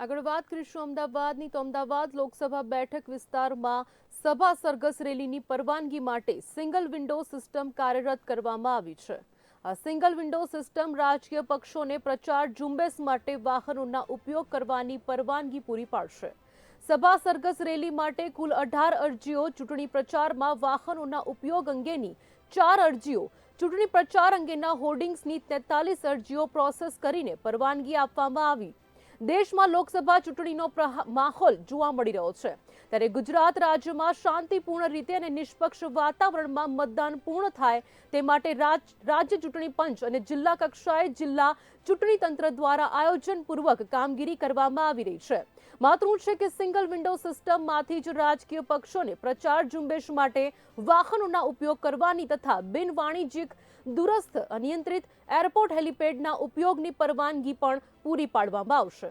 આગળ વાત કરીશું અમદાવાદની. તો અમદાવાદ લોકસભા બેઠક વિસ્તારમાં સભા સરઘસ રેલીની પરવાનગી માટે સિંગલ વિન્ડો સિસ્ટમ કાર્યરત કરવામાં આવી છે. આ સિંગલ વિન્ડો સિસ્ટમ રાજકીય પક્ષોને પ્રચાર ઝુંબેશ માટે વાહનોના ઉપયોગ કરવાની પરવાનગી પૂરી પાડશે. સભા સરઘસ રેલી માટે કુલ અઢાર અરજીઓ ચૂંટણી પ્રચારમાં વાહનોના ઉપયોગ અંગેની ચાર અરજીઓ, ચૂંટણી પ્રચાર અંગેના હોર્ડિંગ્સની તેતાલીસ અરજીઓ પ્રોસેસ કરીને પરવાનગી આપવામાં આવી. દેશમાં લોકસભા ચૂંટણીનો માહોલ જોવા મળી રહ્યો છે. ત્યારે ગુજરાત રાજ્યમાં શાંતિપૂર્ણ રીતે અને નિષ્પક્ષ વાતાવરણમાં મતદાન પૂર્ણ થાય તે માટે રાજ- રાજ્ય ચૂંટણી પંચ અને જિલ્લા કક્ષાએ જિલ્લા ચૂંટણી તંત્ર દ્વારા આયોજનપૂર્વક કામગીરી કરવામાં આવી રહી છે. માતૃ છે કે સિંગલ વિન્ડો સિસ્ટમમાંથી જ રાજકીય પક્ષોને પ્રચાર ઝુંબેશ માટે વાહનોના ઉપયોગ કરવાની તથા બિન વાણિજ્યિક, દૂરસ્થ, અનિયંત્રિત, એરપોર્ટ હેલિપેડના ઉપયોગની પરવાનગી પણ પૂરી પાડવામાં આવશે.